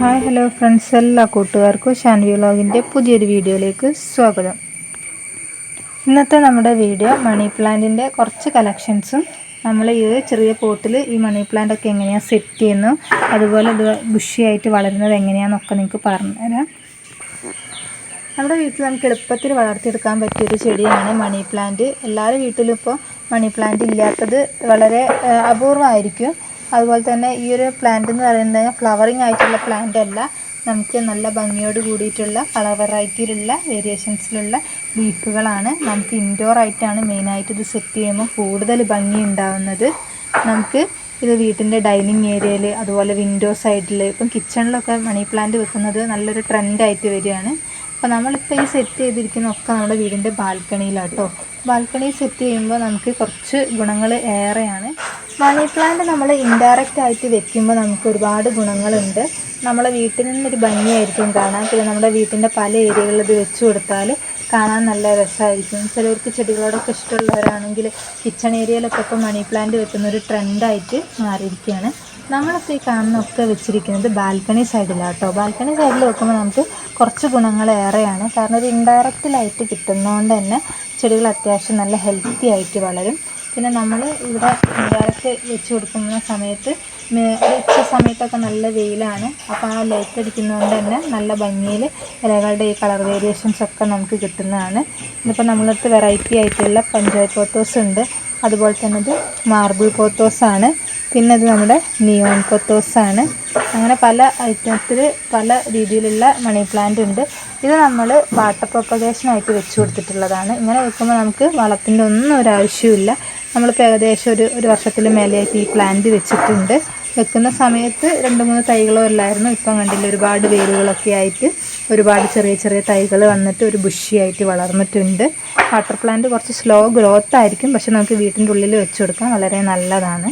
Hi hello friends എല്ലാ കൂട്ടുകാർക്കും ഷാൻവി വ്ളോഗിന്റെ പുതിയൊരു വീഡിയോയിലേക്ക് സ്വാഗതം. ഇന്നത്തെ നമ്മുടെ വീഡിയോ മണി പ്ലാന്റിന്റെ കുറച്ച് കളക്ഷൻസും നമ്മൾ ഈ ചെറിയ പോട്ടിൽ ഈ മണി പ്ലാന്റ് ഒക്കെ എങ്ങനെയാണ് സെറ്റ് ചെയ്യുന്നു അതുപോലെ ഇത് ബുഷിയായിട്ട് വളരുന്നത് എങ്ങനെയാണെന്നൊക്കെ നിങ്ങൾക്ക് പറഞ്ഞുതരാം. നമ്മുടെ വീട്ടിൽ നമുക്ക് എളുപ്പത്തിൽ വളർത്തിയെടുക്കാൻ പറ്റിയൊരു ചെടിയാണ് മണി പ്ലാന്റ്. എല്ലാവരുടെ വീട്ടിലും ഇപ്പോൾ മണി പ്ലാന്റ് ഇല്ലാത്തത് വളരെ അപൂർവമായിരിക്കും. അതുപോലെ തന്നെ ഈ ഒരു പ്ലാന്റ് എന്ന് പറയുന്നത് ഫ്ലവറിങ് ആയിട്ടുള്ള പ്ലാന്റ് അല്ല. നമുക്ക് നല്ല ഭംഗിയോട് കൂടിയിട്ടുള്ള കളർ വെറൈറ്റിയിലുള്ള വേരിയേഷൻസിലുള്ള ലീഫുകളാണ് നമുക്ക് ഇൻഡോർ ആയിട്ടാണ് മെയിനായിട്ട് ഇത് സെറ്റ് ചെയ്യുമ്പോൾ കൂടുതൽ ഭംഗി ഉണ്ടാവുന്നത്. നമുക്ക് ഇത് വീട്ടിന്റെ ഡൈനിങ് ഏരിയയിൽ അതുപോലെ വിൻഡോ സൈഡിൽ ഇപ്പം കിച്ചണിലൊക്കെ മണി പ്ലാന്റ് വെക്കുന്നത് നല്ലൊരു ട്രെൻഡായിട്ട് വരികയാണ്. അപ്പോൾ നമ്മളിപ്പോൾ ഈ സെറ്റ് ചെയ്തിരിക്കുന്ന ഒക്കെ നമ്മുടെ വീടിന്റെ ബാൽക്കണിയിലാണ് കേട്ടോ ബാൽക്കണി സെറ്റ് ചെയ്യുമ്പോൾ നമുക്ക് കുറച്ച് ഗുണങ്ങൾ ഏറെയാണ്. മണി പ്ലാന്റ് നമ്മൾ ഇൻഡയറക്റ്റ് ആയിട്ട് വെക്കുമ്പോൾ നമുക്ക് ഒരുപാട് ഗുണങ്ങളുണ്ട്. നമ്മളെ വീട്ടിൽ നിന്നൊരു ഭംഗിയായിരിക്കും കാണാൻ. പിന്നെ നമ്മുടെ വീട്ടിന്റെ പല ഏരിയകളിൽ ഇത് വെച്ച് കൊടുത്താൽ കാണാൻ നല്ല രസമായിരിക്കും ചിലർക്ക് ചെടികളോടൊക്കെ ഇഷ്ടമുള്ളവരാണെങ്കിൽ കിച്ചൺ ഏരിയയിലൊക്കെ ഇപ്പോൾ മണി പ്ലാന്റ് വെക്കുന്ന ഒരു ട്രെൻഡായിട്ട് മാറിയിരിക്കുകയാണ്. നമ്മളിപ്പോൾ ഈ കാണുന്നൊക്കെ വെച്ചിരിക്കുന്നത് ബാൽക്കണി സൈഡിലാണ് കേട്ടോ ബാൽക്കണി സൈഡിൽ വെക്കുമ്പോൾ നമുക്ക് കുറച്ച് ഗുണങ്ങൾ ഏറെയാണ്. കാരണം ഇത് ഇൻഡയറക്റ്റ് ലൈറ്റ് കിട്ടുന്നതുകൊണ്ട് തന്നെ ചെടികൾ അത്യാവശ്യം നല്ല ഹെൽത്തി ആയിട്ട് വളരും. പിന്നെ നമ്മൾ ഇവിടെ ഇൻഡയറക്റ്റ് വെച്ച് കൊടുക്കുന്ന സമയത്ത് വെച്ച സമയത്തൊക്കെ നല്ല വെയിലാണ്. അപ്പോൾ ആ ലൈറ്റ് അടിക്കുന്നതുകൊണ്ട് തന്നെ നല്ല ഭംഗിയിൽ ഇലകളുടെ ഈ കളർ വേരിയേഷൻസ് ഒക്കെ നമുക്ക് കിട്ടുന്നതാണ്. ഇതിപ്പോൾ നമ്മളടുത്ത് വെറൈറ്റി ആയിട്ടുള്ള പഞ്ചായത്ത് പോത്തോസ് ഉണ്ട്. അതുപോലെ തന്നെ ഇത് മാർബിൾ പോത്തോസാണ് പിന്നെ ഇത് നമ്മുടെ നിയോൺ കൊത്തോസാണ് അങ്ങനെ പല ഐറ്റത്തിൽ പല രീതിയിലുള്ള മണി പ്ലാന്റ് ഉണ്ട്. ഇത് നമ്മൾ വാട്ടർ പ്രൊപ്പഗേഷനായിട്ട് വെച്ച് കൊടുത്തിട്ടുള്ളതാണ്. ഇങ്ങനെ വെക്കുമ്പോൾ നമുക്ക് വളത്തിന്റെ ഒന്നും ഒരു ആവശ്യമില്ല നമ്മളിപ്പോൾ ഏകദേശം ഒരു ഒരു വർഷത്തിൽ മേലെയായിട്ട് ഈ പ്ലാന്റ് വെച്ചിട്ടുണ്ട്. വെക്കുന്ന സമയത്ത് രണ്ട് മൂന്ന് തൈകളോ അല്ലായിരുന്നു. ഇപ്പം കണ്ടില്ല ഒരുപാട് വേരുകളൊക്കെ ആയിട്ട് ഒരുപാട് ചെറിയ ചെറിയ തൈകൾ വന്നിട്ട് ഒരു ബുഷിയായിട്ട് വളർന്നിട്ടുണ്ട്. വാട്ടർ പ്ലാന്റ് കുറച്ച് സ്ലോ ഗ്രോത്ത് ആയിരിക്കും. പക്ഷെ നമുക്ക് വീട്ടിന്റെ ഉള്ളിൽ വെച്ച് കൊടുക്കാം വളരെ നല്ലതാണ്.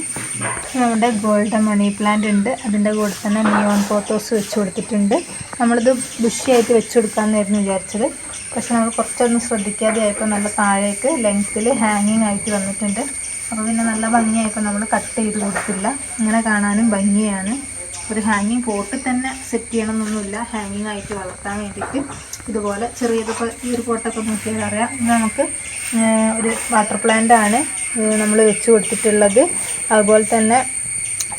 നമ്മുടെ ഗോൾഡൻ മണി പ്ലാന്റ് ഉണ്ട്. അതിന്റെ കൂടെ തന്നെ നിയോൺ പോത്തോസ് വെച്ച് കൊടുത്തിട്ടുണ്ട്. നമ്മളിത് ബുഷിയായിട്ട് വെച്ച് കൊടുക്കാമെന്നായിരുന്നു വിചാരിച്ചത്. പക്ഷെ നമ്മൾ കുറച്ചൊന്നും ശ്രദ്ധിക്കാതെ ആയപ്പോൾ നല്ല താഴേക്ക് ലെങ്ത്തിൽ ഹാങ്ങിങ് ആയിട്ട് വന്നിട്ടുണ്ട്. അപ്പോൾ പിന്നെ നല്ല ഭംഗിയായപ്പോൾ നമ്മൾ കട്ട് ചെയ്ത് കൊടുത്തില്ല. ഇങ്ങനെ കാണാനും ഭംഗിയാണ്. ഒരു ഹാങ്ങിങ് പോട്ടിൽ തന്നെ സെറ്റ് ചെയ്യണമെന്നൊന്നുമില്ല. ഹാങ്ങിങ് ആയിട്ട് വളർത്താൻ വേണ്ടിയിട്ട്. ഇതുപോലെ ചെറിയതിപ്പോൾ ഈ ഒരു പോട്ടൊക്കെ നോക്കിയാൽ അറിയാം. നമുക്ക് ഒരു വാട്ടർ പ്ലാന്റ് ആണ്. നമ്മൾ വെച്ച് കൊടുത്തിട്ടുള്ളത്. അതുപോലെ തന്നെ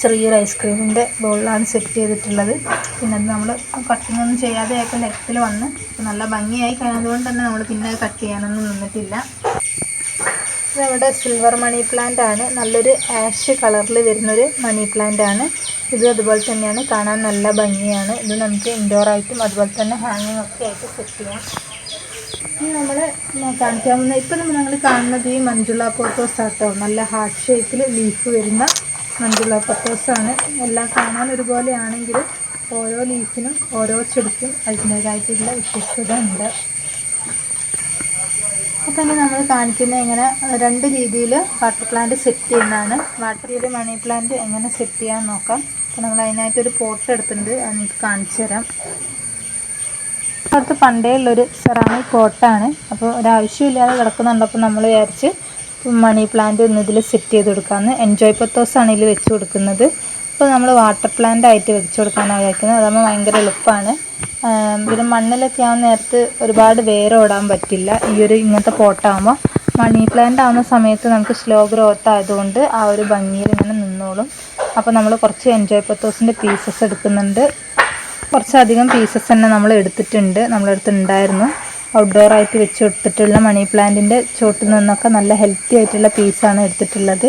ചെറിയൊരു ഐസ്ക്രീമിന്റെ ബോളിലാണ് സെറ്റ് ചെയ്തിട്ടുള്ളത്. പിന്നെ അത് നമ്മൾ കട്ടിങ് ഒന്നും ചെയ്യാതെ ആയപ്പോൾ ലെഫ്റ്റിൽ വന്ന് നല്ല ഭംഗിയായി കഴിഞ്ഞതുകൊണ്ട് തന്നെ നമ്മൾ പിന്നെ കട്ട് ചെയ്യാനൊന്നും നിന്നിട്ടില്ല. നമ്മുടെ സിൽവർ മണി പ്ലാന്റ് ആണ്. നല്ലൊരു ആഷ് കളറിൽ വരുന്നൊരു മണി പ്ലാന്റ് ആണ്. ഇത് അതുപോലെ തന്നെയാണ്. കാണാൻ നല്ല ഭംഗിയാണ്. ഇത് നമുക്ക് ഇൻഡോർ ആയിട്ടും അതുപോലെ തന്നെ ഹാങ്ങിങ് ഒക്കെ ആയിട്ട് സെറ്റ് ചെയ്യാം. ഇനി നമ്മൾ കാണിക്കാവുന്ന ഇപ്പം നമ്മൾ ഞങ്ങൾ കാണുന്നത് ഈ മഞ്ജുള പോത്തോസ് ആട്ടോ. നല്ല ഹാർട്ട് ഷേപ്പിൽ ലീഫ് വരുന്ന മഞ്ജുള ആണ്. എല്ലാം കാണാൻ ഒരുപോലെ ആണെങ്കിലും ഓരോ ലീഫിനും ഓരോ ചെടിക്കും അതിന്റേതായിട്ടുള്ള വ്യത്യസ്തത ഉണ്ട് അപ്പോൾ ഇനി നമ്മൾ കാണിക്കുന്ന എങ്ങനെ രണ്ട് രീതിയിൽ വാട്ടർ പ്ലാന്റ് സെറ്റ് ചെയ്യുന്നതാണ്. വാട്ടർ ചെയ്ത് മണി പ്ലാന്റ് എങ്ങനെ സെറ്റ് ചെയ്യാൻ നോക്കാം. അപ്പോൾ നമ്മൾ അതിനായിട്ടൊരു പോട്ട് എടുത്തിട്ടുണ്ട് അത് നിങ്ങൾക്ക് കാണിച്ചു തരാം. അടുത്ത് പണ്ടേ ഉള്ളൊരു സെറാമിക് പോട്ടാണ്. അപ്പോൾ ഒരാവശ്യമില്ലാതെ കിടക്കുന്നുണ്ടപ്പോൾ നമ്മൾ വിചാരിച്ച് മണി പ്ലാന്റ് ഒന്ന് ഇതിൽ സെറ്റ് ചെയ്ത് കൊടുക്കാമെന്ന് എൻജോയ് പത്തോസാണ് ഇതിൽ വെച്ച് കൊടുക്കുന്നത്. അപ്പോൾ നമ്മൾ വാട്ടർ പ്ലാന്റ് ആയിട്ട് വെച്ച് കൊടുക്കാനാണ് വിചാരിക്കുന്നത്. അതാകുമ്പോൾ ഭയങ്കര എളുപ്പമാണ് പിന്നെ മണ്ണിലൊക്കെ ആവുന്ന നേരത്ത് ഒരുപാട് വേരോടാൻ പറ്റില്ല. ഈ ഒരു ഇങ്ങനത്തെ പോട്ടാകുമ്പോൾ മണി പ്ലാന്റ് ആവുന്ന സമയത്ത് നമുക്ക് സ്ലോ ഗ്രോത്ത് ആയതുകൊണ്ട് ആ ഒരു ഭംഗിയിൽ ഇങ്ങനെ നിന്നോളും. അപ്പോൾ നമ്മൾ കുറച്ച് എൻജോയ് പത്തോസിന്റെ പീസസ് എടുക്കുന്നുണ്ട്. കുറച്ചധികം പീസസ് തന്നെ നമ്മൾ എടുത്തിട്ടുണ്ട്. നമ്മളടുത്ത് ഉണ്ടായിരുന്നു. ഔട്ട്ഡോർ ആയിട്ട് വെച്ച് കൊടുത്തിട്ടുള്ള മണി പ്ലാന്റിന്റെ ചുവട്ടിൽ നിന്നൊക്കെ നല്ല ഹെൽത്തി ആയിട്ടുള്ള പീസാണ് എടുത്തിട്ടുള്ളത്.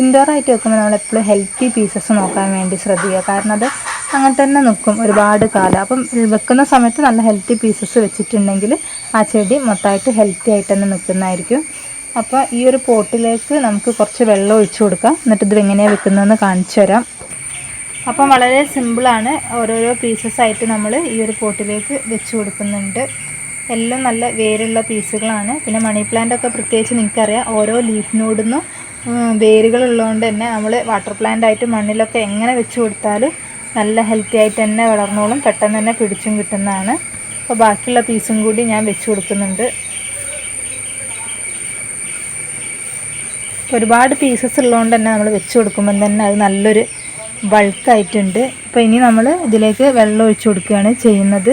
ഇൻഡോർ ആയിട്ട് വെക്കുമ്പോൾ നമ്മൾ എപ്പോഴും ഹെൽത്തി പീസസ് നോക്കാൻ വേണ്ടി ശ്രദ്ധിക്കുക. കാരണം അത് അങ്ങനെ തന്നെ നിൽക്കും ഒരുപാട് കാലം. അപ്പം വെക്കുന്ന സമയത്ത് നല്ല ഹെൽത്തി പീസസ് വെച്ചിട്ടുണ്ടെങ്കിൽ ആ ചെടി മൊത്തമായിട്ട് ഹെൽത്തി ആയിട്ട് തന്നെ നിൽക്കുന്നതായിരിക്കും. അപ്പോൾ ഈ ഒരു പോട്ടിലേക്ക് നമുക്ക് കുറച്ച് വെള്ളം ഒഴിച്ചു കൊടുക്കാം. എന്നിട്ട് ഇത് എങ്ങനെയാണ് വെക്കുന്നതെന്ന് കാണിച്ചു തരാം. അപ്പം വളരെ സിമ്പിളാണ് ഓരോരോ പീസസ് ആയിട്ട് നമ്മൾ ഈ ഒരു പോട്ടിലേക്ക് വെച്ച് കൊടുക്കുന്നുണ്ട്. എല്ലാം നല്ല വേരുള്ള പീസുകളാണ്. പിന്നെ മണി പ്ലാന്റ് ഒക്കെ പ്രത്യേകിച്ച് നിങ്ങൾക്കറിയാം. ഓരോ ലീഫിനോടുന്നും വേരുകളുള്ളതുകൊണ്ട് തന്നെ നമ്മൾ വാട്ടർ പ്ലാന്റ് ആയിട്ട് മണ്ണിലൊക്കെ എങ്ങനെ വെച്ച് കൊടുത്താലും നല്ല ഹെൽത്തി ആയിട്ട് തന്നെ വളർന്നോളും. പെട്ടെന്ന് തന്നെ പിടിച്ചും കിട്ടുന്നതാണ്. അപ്പോൾ ബാക്കിയുള്ള പീസും കൂടി ഞാൻ വെച്ച് കൊടുക്കുന്നുണ്ട്. ഒരുപാട് പീസസ് ഉള്ളതുകൊണ്ട് തന്നെ നമ്മൾ വെച്ച് കൊടുക്കുമ്പം തന്നെ അത് നല്ലൊരു ബൾക്കായിട്ടുണ്ട് അപ്പോൾ ഇനി നമ്മൾ ഇതിലേക്ക് വെള്ളം ഒഴിച്ചു കൊടുക്കുകയാണ് ചെയ്യുന്നത്.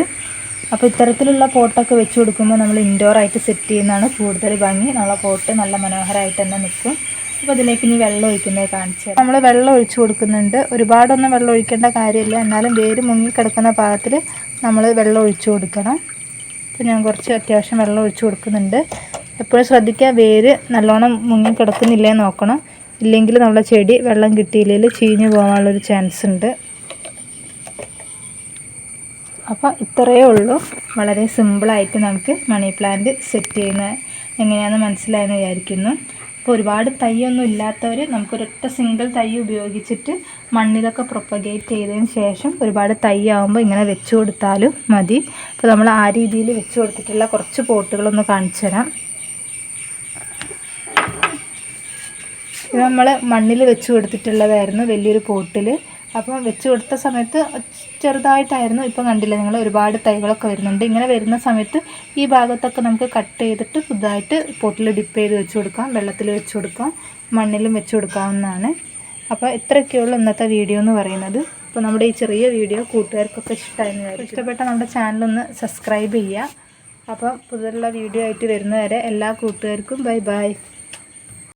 അപ്പോൾ ഇത്തരത്തിലുള്ള പോട്ടൊക്കെ വെച്ച് കൊടുക്കുമ്പോൾ നമ്മൾ ഇൻഡോർ ആയിട്ട് സെറ്റ് ചെയ്യുന്നതാണ് കൂടുതൽ ഭംഗി. നമ്മളെ പോട്ട് നല്ല മനോഹരമായിട്ട് തന്നെ നിൽക്കും. അപ്പോൾ അതിലേക്ക് ഇനി വെള്ളം ഒഴിക്കുന്നത് കാണിച്ചു നമ്മൾ വെള്ളം ഒഴിച്ചു കൊടുക്കുന്നുണ്ട്. ഒരുപാടൊന്നും വെള്ളം ഒഴിക്കേണ്ട കാര്യമില്ല. എന്നാലും വേര് മുങ്ങി കിടക്കുന്ന പാകത്തിൽ നമ്മൾ വെള്ളം ഒഴിച്ചു കൊടുക്കണം. അപ്പോൾ ഞാൻ കുറച്ച് അത്യാവശ്യം വെള്ളം ഒഴിച്ചു കൊടുക്കുന്നുണ്ട്. എപ്പോഴും ശ്രദ്ധിക്കുക വേര് നല്ലോണം മുങ്ങി കിടക്കുന്നില്ലേ നോക്കണം. ഇല്ലെങ്കിൽ നമ്മളെ ചെടി വെള്ളം കിട്ടിയില്ലെങ്കിൽ ചീഞ്ഞു പോകാനുള്ളൊരു ചാൻസ് ഉണ്ട്. അപ്പോൾ ഇത്രയേ ഉള്ളൂ. വളരെ സിമ്പിളായിട്ട് നമുക്ക് മണി പ്ലാന്റ് സെറ്റ് ചെയ്യുന്ന എങ്ങനെയാണെന്ന് മനസ്സിലായെന്ന് വിചാരിക്കുന്നു. അപ്പോൾ ഒരുപാട് തൈയൊന്നും ഇല്ലാത്തവർ നമുക്കൊരൊറ്റ സിംഗിൾ തൈ ഉപയോഗിച്ചിട്ട് മണ്ണിലൊക്കെ പ്രൊപ്പഗേറ്റ് ചെയ്തതിന് ശേഷം ഒരുപാട് തൈ ആകുമ്പോൾ ഇങ്ങനെ വെച്ച് കൊടുത്താലും മതി. അപ്പോൾ നമ്മൾ ആ രീതിയിൽ വെച്ച് കൊടുത്തിട്ടുള്ള കുറച്ച് പോട്ടുകളൊന്ന് കാണിച്ചു തരാം. ഇത് നമ്മൾ മണ്ണിൽ വെച്ച് കൊടുത്തിട്ടുള്ളതായിരുന്നു വലിയൊരു പോട്ടിൽ അപ്പം വെച്ച് കൊടുത്ത സമയത്ത് ചെറുതായിട്ടായിരുന്നു ഇപ്പം കണ്ടില്ല നിങ്ങൾ ഒരുപാട് തൈകളൊക്കെ വരുന്നുണ്ട്. ഇങ്ങനെ വരുന്ന സമയത്ത് ഈ ഭാഗത്തൊക്കെ നമുക്ക് കട്ട് ചെയ്തിട്ട് പുതുതായിട്ട് പോട്ടിൽ ഡിപ്പ് ചെയ്ത് വെച്ച് കൊടുക്കാം. വെള്ളത്തിൽ വെച്ച് കൊടുക്കാം. മണ്ണിലും വെച്ച് കൊടുക്കാവുന്നതാണ്. അപ്പോൾ ഇത്രയൊക്കെയുള്ളൂ ഇന്നത്തെ വീഡിയോ എന്ന് പറയുന്നത്. അപ്പോൾ നമ്മുടെ ഈ ചെറിയ വീഡിയോ കൂട്ടുകാർക്കൊക്കെ ഇഷ്ടമായിരുന്നു ഇഷ്ടപ്പെട്ട നമ്മുടെ ചാനലൊന്ന് സബ്സ്ക്രൈബ് ചെയ്യുക. അപ്പോൾ പുതിയുള്ള വീഡിയോ ആയിട്ട് വരുന്നവരെ എല്ലാ കൂട്ടുകാർക്കും ബൈ ബൈ.